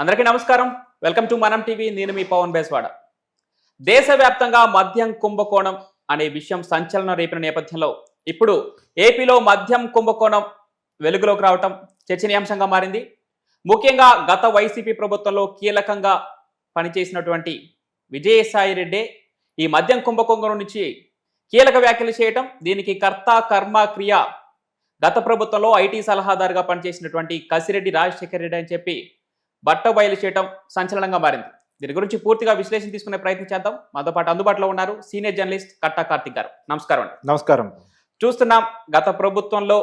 అందరికీ నమస్కారం. Welcome to Manam TV. నేను మీ పవన్ బేస్వాడ. దేశవ్యాప్తంగా మద్యం కుంభకోణం అనే విషయం సంచలనం రేపిన నేపథ్యంలో ఇప్పుడు ఏపీలో మద్యం కుంభకోణం వెలుగులోకి రావటం చర్చనీయాంశంగా మారింది. ముఖ్యంగా గత వైసీపీ ప్రభుత్వంలో కీలకంగా పనిచేసినటువంటి విజయసాయి రెడ్డి ఈ మద్యం కుంభకోణం నుంచి కీలక వ్యాఖ్యలు చేయటం దీనికి కర్త కర్మ క్రియ గత ప్రభుత్వంలో ఐటీ సలహాదారుగా పనిచేసినటువంటి కసిరెడ్డి రాజశేఖర రెడ్డి అని చెప్పి బట్ట బయలు చేయటం సంచలనంగా మారింది. దీని గురించి పూర్తిగా విశ్లేషణ తీసుకునే ప్రయత్నం చేద్దాం. మాతో పాటు అందుబాటులో ఉన్నారు సీనియర్ జర్నలిస్ట్ కట్టా కార్తిక్ గారు. నమస్కారం అండి. నమస్కారం. చూస్తున్నాం గత ప్రభుత్వంలో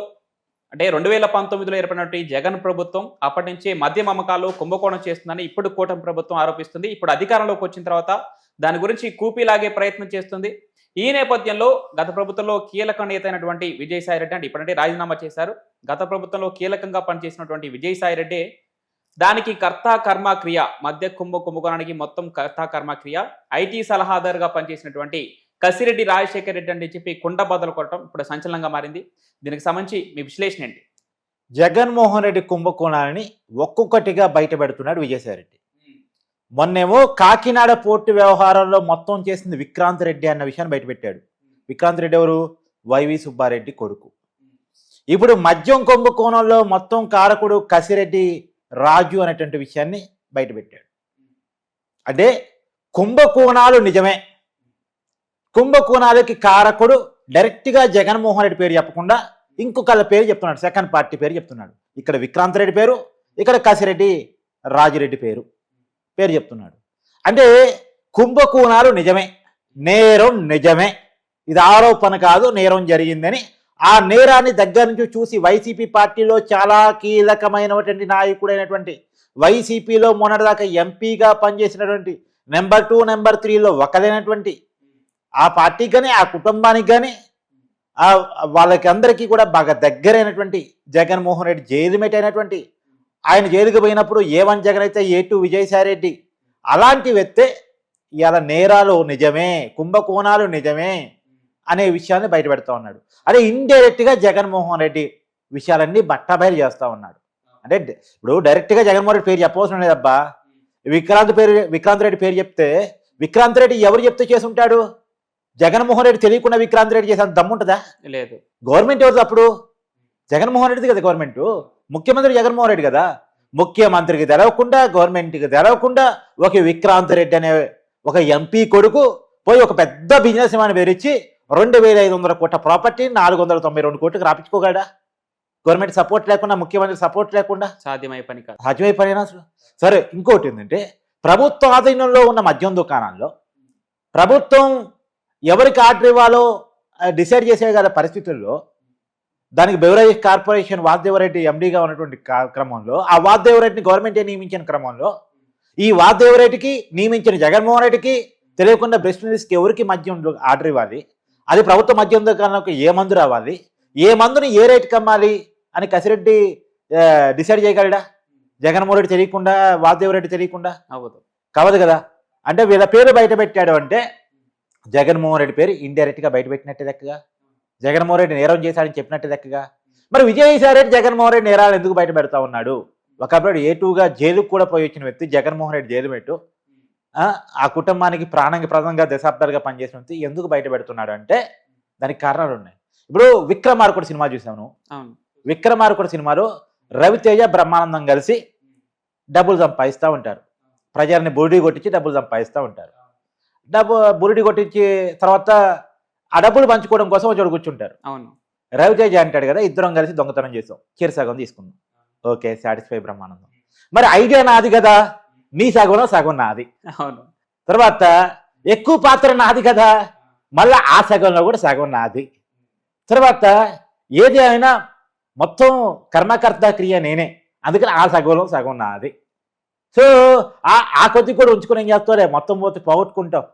అంటే రెండు వేల పంతొమ్మిదిలో ఏర్పడినటువంటి జగన్ ప్రభుత్వం అప్పటి నుంచే మద్యం అమ్మకాలు కుంభకోణం చేస్తుందని ఇప్పుడు కూటమి ప్రభుత్వం ఆరోపిస్తుంది. ఇప్పుడు అధికారంలోకి వచ్చిన తర్వాత దాని గురించి కూపీలాగే ప్రయత్నం చేస్తుంది. ఈ నేపథ్యంలో గత ప్రభుత్వంలో కీలక నేత అయినటువంటి విజయసాయి రెడ్డి అంటే ఇప్పుడంటే రాజీనామా చేశారు. గత ప్రభుత్వంలో కీలకంగా పనిచేసినటువంటి విజయసాయి రెడ్డి దానికి కర్త కర్మ క్రియ మధ్య కుంభ కుంభకోణానికి మొత్తం కర్త కర్మ క్రియ ఐటీ సలహాదారుగా పనిచేసినటువంటి కసిరెడ్డి రాజశేఖర్ రెడ్డి అని చెప్పి కుండ బదులు కొట్టడం ఇప్పుడు సంచలనంగా మారింది. దీనికి సంబంధించి మీ విశ్లేషణ ఏంటి? జగన్మోహన్ రెడ్డి కుంభకోణాలని ఒక్కొక్కటిగా బయట పెడుతున్నాడు విజయసాయిరెడ్డి మొన్నేమో కాకినాడ పోర్టు వ్యవహారంలో మొత్తం చేసింది విక్రాంత్ రెడ్డి అన్న విషయాన్ని బయటపెట్టాడు విక్రాంత్ రెడ్డి ఎవరు? వైవి సుబ్బారెడ్డి కొడుకు. ఇప్పుడు మద్యం కుంభకోణంలో మొత్తం కారకుడు కసిరెడ్డి రాజు అనేటువంటి విషయాన్ని బయటపెట్టాడు. అంటే కుంభకోణాలు నిజమే. కుంభకోణాలకి కారకుడు డైరెక్ట్గా జగన్మోహన్ రెడ్డి పేరు చెప్పకుండా ఇంకొకళ్ళ పేరు చెప్తున్నాడు. సెకండ్ పార్టీ పేరు చెప్తున్నాడు. ఇక్కడ విక్రాంత్ రెడ్డి పేరు ఇక్కడ కాసిరెడ్డి రాజిరెడ్డి పేరు పేరు చెప్తున్నాడు. అంటే కుంభకోణాలు నిజమే. నేరం నిజమే. ఇది ఆరోపణ కాదు నేరం జరిగిందని ఆ నేరాన్ని దగ్గర నుంచి చూసి వైసీపీ పార్టీలో చాలా కీలకమైనటువంటి నాయకుడైనటువంటి వైసీపీలో మొన్నటిదాకా ఎంపీగా పనిచేసినటువంటి నెంబర్ టూ నెంబర్ త్రీలో ఒకదైనటువంటి ఆ పార్టీకి కానీ ఆ కుటుంబానికి కానీ వాళ్ళకి అందరికీ కూడా బాగా దగ్గరైనటువంటి జగన్మోహన్ రెడ్డి జైలుమేట్ అయినటువంటి ఆయన జైలుకు పోయినప్పుడు ఏ వన్ జగన్ అయితే ఏ టూ విజయసాయిరెడ్డి అలాంటి వ్యక్తే ఇవాళ నేరాలు నిజమే కుంభకోణాలు నిజమే. అనే విషయాన్ని బయటపెడతా ఉన్నాడు. అదే ఇండైరెక్ట్గా జగన్మోహన్ రెడ్డి విషయాలన్నీ బట్టబయలు చేస్తూ ఉన్నాడు. అంటే ఇప్పుడు డైరెక్ట్గా జగన్మోహన్ రెడ్డి పేరు చెప్పవసరం లేదబ్బా. విక్రాంత్ పేరు విక్రాంత్ రెడ్డి పేరు చెప్తే విక్రాంత్ రెడ్డి ఎవరు చెప్తే చేసి ఉంటాడు జగన్మోహన్ రెడ్డి తెలియకుండా విక్రాంత్ రెడ్డి చేసేంత దమ్ముంటుందా లేదు. గవర్నమెంట్ ఎవరిది అప్పుడు? జగన్మోహన్ రెడ్డిది కదా గవర్నమెంట్. ముఖ్యమంత్రి జగన్మోహన్ రెడ్డి కదా. ముఖ్యమంత్రికి తెలవకుండా గవర్నమెంట్కి తెలవకుండా ఒక విక్రాంత్ రెడ్డి అనే ఒక ఎంపీ కొడుకు పోయి ఒక పెద్ద బిజినెస్ మ్యాన్ పేరిచ్చి రెండు వేల ఐదు వందల కోట్ల ప్రాపర్టీ నాలుగు వందల తొంభై రెండు కోట్లకు రాపించుకోగలడా? గవర్నమెంట్ సపోర్ట్ లేకుండా ముఖ్యమంత్రి సపోర్ట్ లేకుండా? సాధ్యమయ్యే పని కాదు. సాధ్యమై పనేనా అసలు సరే. ఇంకోటి ఏంటంటే ప్రభుత్వ ఆధీనంలో ఉన్న మద్యం దుకాణాల్లో ప్రభుత్వం ఎవరికి ఆర్డర్ ఇవ్వాలో డిసైడ్ చేసే కదా పరిస్థితుల్లో దానికి బెవరేజ్ కార్పొరేషన్ వాసుదేవరెడ్డి ఎండీగా ఉన్నటువంటి క్రమంలో ఆ వాసుదేవరెడ్డిని గవర్నమెంటే నియమించిన క్రమంలో ఈ వాసుదేవరెడ్డికి నియమించిన జగన్మోహన్ రెడ్డికి తెలియకుండా బ్రెస్ట్ మిల్స్కి ఎవరికి మద్యం ఆర్డర్ ఇవ్వాలి? అది ప్రభుత్వ మద్యం దుకాణంలోకి ఏ మందు రావాలి? ఏ మందుని ఏ రేటుకి అమ్మాలి? అని కసిరెడ్డి డిసైడ్ చేయగలడా? జగన్మోహన్ రెడ్డి తెలియకుండా వాసుదేవరెడ్డి తెలియకుండా? అవ్వదు. కావదు కదా. అంటే వీళ్ళ పేరు బయట పెట్టాడు అంటే జగన్మోహన్ రెడ్డి పేరు ఇండైరెక్ట్గా బయట పెట్టినట్టే లెక్కగా? జగన్మోహన్ రెడ్డి నేరం చేశాడని చెప్పినట్టే లెక్కగా? మరి విజయసాయి రెడ్డి జగన్మోహన్ రెడ్డి నేరాలు ఎందుకు బయట పెడతా ఉన్నాడు? ఒకప్పుడు ఏ టూగా జైలుకు కూడా పోయి వచ్చిన వ్యక్తి జగన్మోహన్ రెడ్డి జైలు పెట్టు. ఆ, కుటుంబానికి ప్రాణానికి ప్రదంగా దశాబ్దాలుగా పనిచేసిన ఎందుకు బయట పెడుతున్నాడు అంటే దానికి కారణాలు ఉన్నాయి. ఇప్పుడు విక్రమార్కుడు సినిమా చూసాను విక్రమార్కుడు సినిమాలో రవితేజ బ్రహ్మానందం కలిసి డబ్బులు సంపాదిస్తూ ఉంటారు. ప్రజల్ని బురిడి కొట్టించి డబ్బులు సంపాదిస్తూ ఉంటారు. డబ్బు బురిడి కొట్టించి తర్వాత ఆ డబ్బులు పంచుకోవడం కోసం చోట కూర్చుంటారు. అవును. రవితేజ అంటాడు కదా ఇద్దరం కలిసి దొంగతనం చేసాం. సగం తీసుకుందాం. Okay satisfy Brahmanandam. మరి ఐడియా నాది కదా. నీ సగంలో సగం నాది. అవును. తర్వాత ఎక్కువ పాత్ర నాది కదా మళ్ళా ఆ సగంలో కూడా సగం నాది. తర్వాత ఏది అయినా మొత్తం కర్మకర్త క్రియ నేనే అందుకని ఆ సగంలో సగం నాది. సో ఆ ఆ కొద్ది కూడా ఉంచుకొని ఏం చేస్తావులే మొత్తం పోతే పోగొట్టుకుంటావు.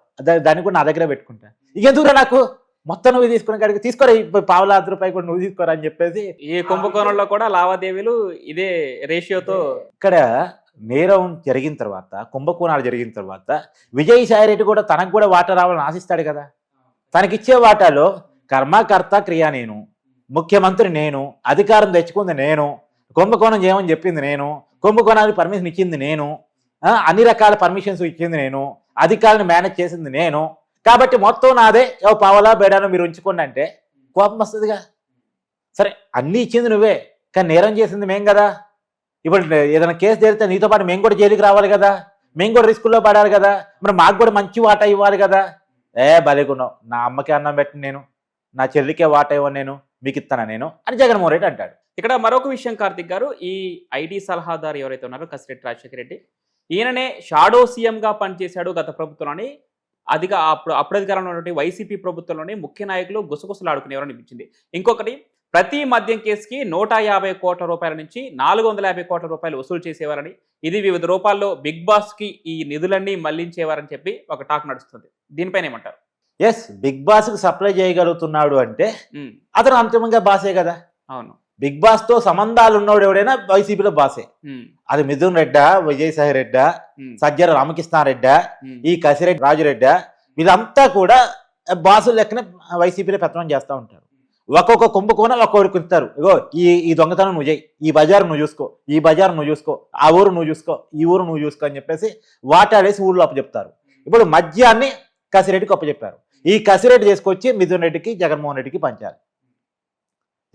దాన్ని కూడా నా దగ్గర పెట్టుకుంటా. ఇక ఎందుకురా నాకు? మొత్తం నువ్వు తీసుకునే కాడికి తీసుకోరా పావుల అర్ధ రూపాయి కూడా నువ్వు తీసుకోరా అని చెప్పేసి ఈ కుంభకోణంలో కూడా లావాదేవీలు ఇదే రేషియోతో ఇక్కడ నేరం జరిగిన తర్వాత కుంభకోణాలు జరిగిన తర్వాత విజయసాయి రెడ్డి కూడా తనకు కూడా వాటా రావాలని ఆశిస్తాడు కదా? తనకిచ్చే వాటాలో కర్మకర్త క్రియ నేను ముఖ్యమంత్రి నేను అధికారం తెచ్చుకుంది నేను కుంభకోణం చేయమని చెప్పింది నేను కుంభకోణానికి పర్మిషన్ ఇచ్చింది నేను అన్ని రకాల పర్మిషన్స్ ఇచ్చింది నేను అధికారులను మేనేజ్ చేసింది నేను. కాబట్టి మొత్తం నాదే ఓ పావలా బేడాను మీరు ఉంచుకోండి అంటే కోపం వస్తుందిగా. సరే అన్నీ ఇచ్చింది నువ్వే కానీ నేరం చేసింది మేం కదా? ఇప్పుడు ఏదైనా కేసు జరిగితే నీతో పాటు మేము కూడా జైలుకి రావాలి కదా? మేము కూడా రిస్కుల్లో పడాలి కదా? మరి మాకు కూడా మంచి వాటా ఇవ్వాలి కదా? ఏ బలేకున్నావు నా అమ్మకి అన్నం పెట్టిన నేను. నా చెల్లికే వాటా ఇవ్వను నేను. మీకు ఇస్తానా నేను? అని జగన్మోహన్ రెడ్డి అంటాడు. ఇక్కడ మరొక విషయం కార్తిక్ గారు ఈ ఐటీ సలహాదారు ఎవరైతే ఉన్నారో కసిరెడ్డి రాజశేఖర రెడ్డి ఈయననే షాడో సీఎంగా పనిచేశాడు గత ప్రభుత్వంలోని అదిగా అప్పుడు అప్రధికారంలో ఉన్నటువంటి వైసీపీ ప్రభుత్వంలోని ముఖ్య నాయకులు గుసగుసలాడుకునేవారు అనిపించింది. ఇంకొకటి ప్రతి మద్యం కేసుకి నూట యాభై కోట్ల రూపాయల నుంచి నాలుగు వందల యాభై కోట్ల రూపాయలు వసూలు చేసేవారని ఇది వివిధ రూపాల్లో బిగ్ బాస్కి ఈ నిధులన్నీ మళ్ళించేవారని చెప్పి ఒక టాక్ నడుస్తుంది. దీనిపైన ఏమంటారు? ఎస్ బిగ్ బాస్కి సప్లై చేయగలుగుతున్నాడు అంటే అతను అంతిమంగా బాసే కదా? అవును. బిగ్ బాస్తో సంబంధాలు ఉన్నవాడు ఎవడైనా వైసీపీలో బాసే. అది మిథున్ రెడ్డా విజయసాయి రెడ్డా ఉమ్, సజ్జల రామకృష్ణారెడ్డా ఈ కసిరెడ్డి రాజురెడ్డా వీళ్ళంతా కూడా బాసుల లెక్కన వైసీపీలో పెత్తనం చేస్తూ ఉంటారు. ఒక్కొక్క కుంభకోణం ఒక్కొక్కరికి ఇస్తారు ఇగో ఈ ఈ దొంగతనం నువ్వు చేయి ఈ బజారు నువ్వు చూసుకో ఈ బజారు నువ్వు చూసుకో ఆ ఊరు నువ్వు చూసుకో ఈ ఊరు నువ్వు చూసుకో అని చెప్పేసి వాటాడేసి ఊళ్ళో అప్పచెప్తారు. ఇప్పుడు మద్యాన్ని కసిరెడ్డికి అప్పచెప్పారు. ఈ కసిరెడ్డి చేసుకొచ్చి మిథున్ రెడ్డికి జగన్మోహన్ రెడ్డికి పంచాలి.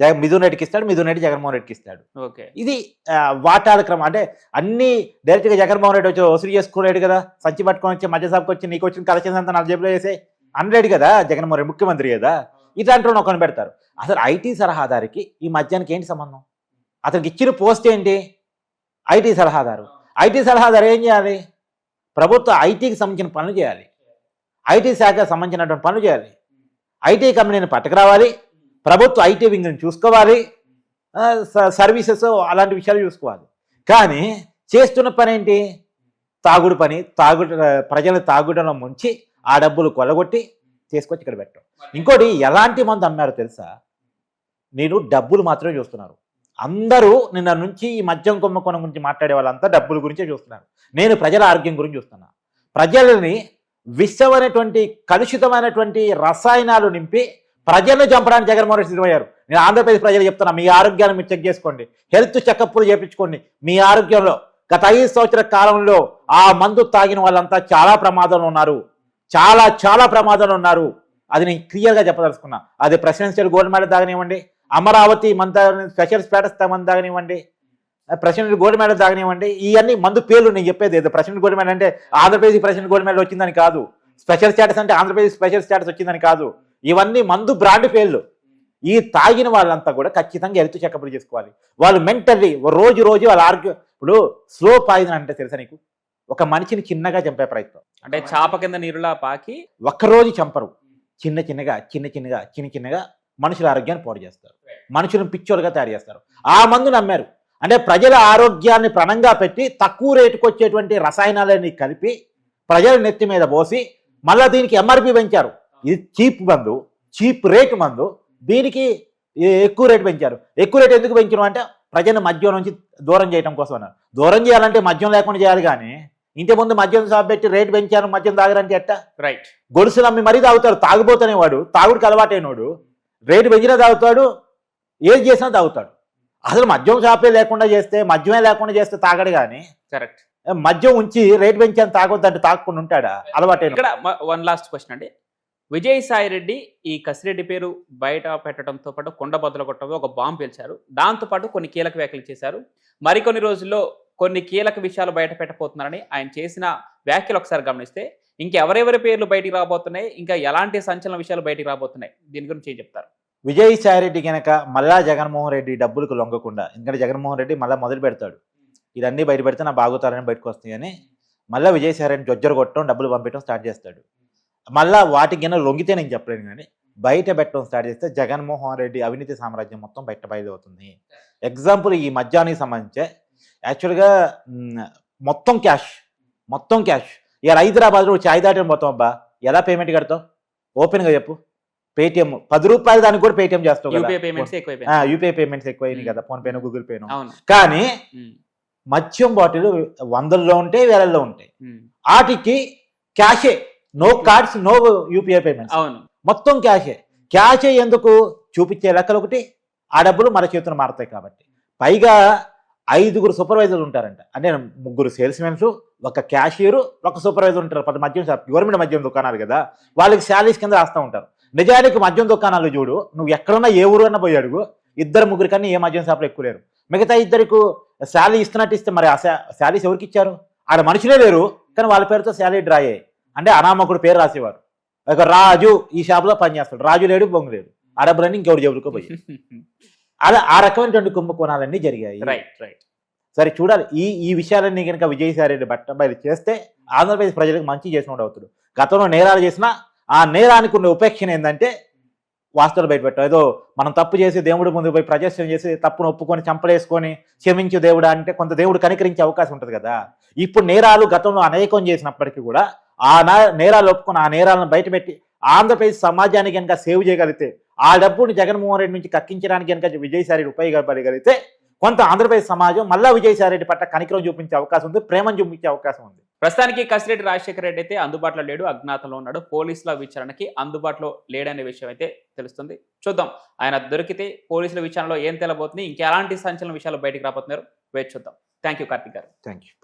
జగ మిథున్ రెడ్డికి ఇస్తాడు మిథున్ రెడ్డి జగన్మోహన్ రెడ్డికి ఇస్తాడు. ఓకే. ఇది వాటాల క్రమం. అంటే అన్ని డైరెక్ట్గా జగన్మోహన్ రెడ్డి వచ్చి వసూలు చేసుకోలేడు కదా సంచి పట్టుకొని వచ్చి మధ్య సభకు వచ్చి నీకు వచ్చిన కలెక్షన్స్ అంతా నా జేబులో వేసే. అనలేడు కదా జగన్మోహన్ రెడ్డి ముఖ్యమంత్రి కదా. ఇట్లాంటి ఒకరిని పెడతారు. అసలు ఐటీ సలహాదారికి ఈ మధ్యానికి ఏంటి సంబంధం? అతనికి ఇచ్చిన పోస్ట్ ఏంటి? ఐటీ సలహాదారు. ఐటీ సలహాదారు ఏం చేయాలి? ప్రభుత్వ ఐటీకి సంబంధించిన పనులు చేయాలి. ఐటీ శాఖకు సంబంధించినటువంటి పనులు చేయాలి. ఐటీ కంపెనీని పట్టుకురావాలి. ప్రభుత్వ ఐటీ వింగ్ని చూసుకోవాలి. సర్వీసెస్ అలాంటి విషయాలు చూసుకోవాలి. కానీ చేస్తున్న పని ఏంటి? తాగుడు పని. తాగుడు ప్రజలు తాగుడంలో ముంచి ఆ డబ్బులు కొలగొట్టి తీసుకొచ్చి ఇక్కడ పెట్టడం. ఇంకోటి ఎలాంటి మంది అమ్మారో తెలుసా? నేను డబ్బులు మాత్రమే చూస్తున్నారు. అందరూ నిన్న నుంచి ఈ మద్యం కుంభకోణం గురించి మాట్లాడే వాళ్ళంతా డబ్బుల గురించే చూస్తున్నారు. నేను ప్రజల ఆరోగ్యం గురించి చూస్తున్నా. ప్రజలని విషమైనటువంటి కలుషితమైనటువంటి రసాయనాలు నింపి ప్రజలను చంపడానికి జగన్మోహన్ రెడ్డి సిద్ధమయ్యారు. నేను ఆంధ్రప్రదేశ్ ప్రజలు చెప్తున్నా మీ ఆరోగ్యాన్ని మీరు చెక్ చేసుకోండి. హెల్త్ చెకప్లు చేయించుకోండి మీ ఆరోగ్యంలో గత ఐదు సంవత్సరాల కాలంలో ఆ మందు తాగిన వాళ్ళంతా చాలా ప్రమాదంలో ఉన్నారు. చాలా చాలా ప్రమాదంలో ఉన్నారు. అది నేను క్లియర్గా చెప్పదలుచుకున్నా. అది ప్రెసిడెన్షియల్ గోల్డ్ మెడల్ తాగనివ్వండి అమరావతి మంత స్పెషల్ స్టేటస్ తమని తాగనివ్వండి ప్రెసిడెంట్ గోల్డ్ మెడల్ తాగనివ్వండి ఇవన్నీ మందు పేర్లు నేను చెప్పేది ఏదో. ప్రెసిడెంట్ గోల్డ్ మెడల్ అంటే ఆంధ్రప్రదేశ్ ప్రెసిడెంట్ గోల్డ్ మెడల్ వచ్చిందని కాదు. స్పెషల్ స్టేటస్ అంటే ఆంధ్రప్రదేశ్ స్పెషల్ స్టేటస్ వచ్చిందని కాదు. ఇవన్నీ మందు బ్రాండ్ పేర్లు. ఈ తాగిన వాళ్ళంతా కూడా ఖచ్చితంగా హెల్త్ చెకప్లు చేసుకోవాలి. వాళ్ళు మెంటల్లీ రోజు రోజు వాళ్ళ ఆరోగ్యం ఇప్పుడు స్లో పాయిజన్ అంటే తెలుసా నీకు? ఒక మనిషిని చిన్నగా చంపే ప్రయత్నం. అంటే చాప కింద నీరులా పాకి ఒక్కరోజు చంపరు. చిన్న చిన్నగా చిన్న చిన్నగా చిన్న చిన్నగా మనుషుల ఆరోగ్యాన్ని పాడు చేస్తారు. మనుషులను పిచ్చోలుగా తయారు చేస్తారు. ఆ మందు నమ్మారు. అంటే ప్రజల ఆరోగ్యాన్ని ప్రణంగా పెట్టి తక్కువ రేటుకు వచ్చేటువంటి రసాయనాలని కలిపి ప్రజల నెత్తి మీద పోసి మళ్ళా దీనికి ఎంఆర్పి పెంచారు. ఇది చీప్ మందు చీప్ రేటు మందు. దీనికి ఎక్కువ రేటు పెంచారు. ఎక్కువ రేటు ఎందుకు పెంచడం అంటే ప్రజలను మద్యం నుంచి దూరం చేయడం కోసం అన్నారు. దూరం చేయాలంటే మద్యం లేకుండా చేయాలి కానీ ఇంటి ముందు మద్యం షాప్ పెట్టి రేటు పెంచాను మద్యం తాగరంటే ఎట్టా? రైట్ గొలుసులు అమ్మి మరీ తాగుతాడు తాగుబోతనే వాడు తాగుడికి అలవాటైనోడు. రేటు పెంచినా తాగుతాడు ఏది చేసినా తాగుతాడు. అసలు మద్యం షాపే లేకుండా చేస్తే మద్యమే లేకుండా చేస్తే తాగడు కానీ కరెక్ట్ మద్యం ఉంచి రేటు పెంచాను తాగొద్దంటే తాగకుండా ఉంటాడా? అలవాటైన ఇక్కడ వన్ లాస్ట్ క్వశ్చన్ అండి. విజయసాయి రెడ్డి ఈ కసిరెడ్డి పేరు బయట పెట్టడంతో పాటు కొండ బద్దలు కొట్టడం ఒక బాంబు పేల్చారు. దాంతో పాటు కొన్ని కీలక వ్యాఖ్యలు చేశారు. మరికొన్ని రోజుల్లో కొన్ని కీలక విషయాలు బయట పెట్టబోతున్నారని ఆయన చేసిన వ్యాఖ్యలు ఒకసారి గమనిస్తే ఇంకెవరెవరి పేర్లు బయటికి రాబోతున్నాయి ఇంకా ఎలాంటి సంచలన విషయాలు బయటికి రాబోతున్నాయి? దీని గురించి ఏం చెప్తారు? విజయసాయి రెడ్డి కనుక మళ్ళా జగన్మోహన్ రెడ్డి డబ్బులకు లొంగకుండా ఎందుకంటే జగన్మోహన్ రెడ్డి మళ్ళీ మొదలు పెడతాడు. ఇదన్నీ బయట పెడితే నా బాగుతారని బయటకు వస్తాయని మళ్ళీ విజయసాయి రెడ్డి జొజ్జర కొట్టడం డబ్బులు పంపించడం స్టార్ట్ చేస్తాడు. మళ్ళా వాటికి కింద లొంగితే నేను చెప్పలేను కానీ బయట పెట్టడం స్టార్ట్ చేస్తే జగన్మోహన్ రెడ్డి అవినీతి సామ్రాజ్యం మొత్తం బయట బయలుదేరుతుంది. ఎగ్జాంపుల్ ఈ మద్యానికి సంబంధించే యాక్చువల్గా మొత్తం క్యాష్ మొత్తం క్యాష్. ఇవాళ హైదరాబాద్లో చాయ్ దాటం పోతాం అబ్బా. ఎలా పేమెంట్ కడతావు? ఓపెన్గా చెప్పు. పేటిఎం పది రూపాయలు దానికి కూడా పేటిఎం చేస్తావు యూపీఐ పేమెంట్స్ ఎక్కువైనాయి. కదా. ఫోన్ పేను గూగుల్ పేను కానీ మద్యం బాటిల్ వందల్లో ఉంటాయి వేలల్లో ఉంటాయి. వాటికి క్యాషే. No cards no UPI payments అవును. మొత్తం క్యాషే. క్యాషే ఎందుకు? చూపించే లెక్కలు ఒకటి. ఆ డబ్బులు మన చేతులు మారతాయి కాబట్టి. పైగా ఐదుగురు సూపర్వైజర్లు ఉంటారంట. అంటే ముగ్గురు సేల్స్ మెన్స్ ఒక క్యాషియర్ ఒక సూపర్వైజర్ ఉంటారు. పది మద్యం గవర్నమెంట్ మద్యం దుకాణాలు కదా? వాళ్ళకి శాలరీస్ కింద రాస్తూ ఉంటారు. నిజానికి మద్యం దుకాణాలు చూడు. నువ్వు ఎక్కడున్నా ఏ ఊరు అన్న పోయి అడుగు. ఇద్దరు ముగ్గురు కన్నా ఏ మద్యం షాపులు ఎక్కువ లేరు. మిగతా ఇద్దరికి శాలరీ ఇస్తున్నట్టు ఇస్తే మరి ఆ శాలరీస్ ఎవరికి ఇచ్చారు? ఆడ మనుషులే లేరు కానీ వాళ్ళ పేరుతో శాలరీ డ్రా అయ్యాయి. అంటే అనామకుడు పేరు రాసేవారు ఒక రాజు ఈ షాపులో పనిచేస్తాడు. రాజు లేడు బొంగు లేడు. ఆ డబ్బులన్నీ ఇంకెవరు జబ్బులుకో పోయి అలా ఆ రకమైనటువంటి కుంభకోణాలన్నీ జరిగాయి. రైట్ రైట్ సరే చూడాలి. ఈ ఈ విషయాలన్నీ కనుక విజయసాయి రెడ్డి బట్ట బయలు చేస్తే ఆంధ్రప్రదేశ్ ప్రజలకు మంచి చేసినోడు అవుతాడు. గతంలో నేరాలు చేసినా ఆ నేరానికి ఉన్న ఉపేక్షణ ఏంటంటే వాస్తవాలు బయటపెట్టాం ఏదో మనం తప్పు చేసి దేవుడి ముందు పోయి ప్రజస్యం చేసి తప్పును ఒప్పుకొని చంపలేసుకొని క్షమించు దేవుడా అంటే కొంత దేవుడు కనికరించే అవకాశం ఉంటుంది కదా. ఇప్పుడు నేరాలు గతంలో అనేకం చేసినప్పటికీ కూడా ఆ నేరాలు ఒప్పుకొని ఆ నేరాలను బయటపెట్టి ఆంధ్రప్రదేశ్ సమాజానికి కనుక సేవ్ చేయగలిగితే ఆ డబ్బుని జగన్మోహన్ రెడ్డి నుంచి కక్కించడానికి కనుక విజయసాయి రెడ్డి ఉపయోగపడగలిగితే కొంత ఆంధ్రప్రదేశ్ సమాజం మళ్ళా విజయసాయి రెడ్డి పట్ల కనికరం చూపించే అవకాశం ఉంది ప్రేమను చూపించే అవకాశం ఉంది. ప్రస్తుతానికి కసిరెడ్డి రాజశేఖర రెడ్డి అయితే అందుబాటులో లేడు అజ్ఞాతంలో ఉన్నాడు. పోలీసుల విచారణకి అందుబాటులో లేడనే విషయం అయితే తెలుస్తుంది. చూద్దాం ఆయన దొరికితే పోలీసుల విచారణలో ఏం తెలబోతుంది ఇంకెలాంటి సంచలన విషయాలు బయటికి రాబోతున్నారు వేచి చూద్దాం. థ్యాంక్ యూ కార్తిక్ గారు. Thank you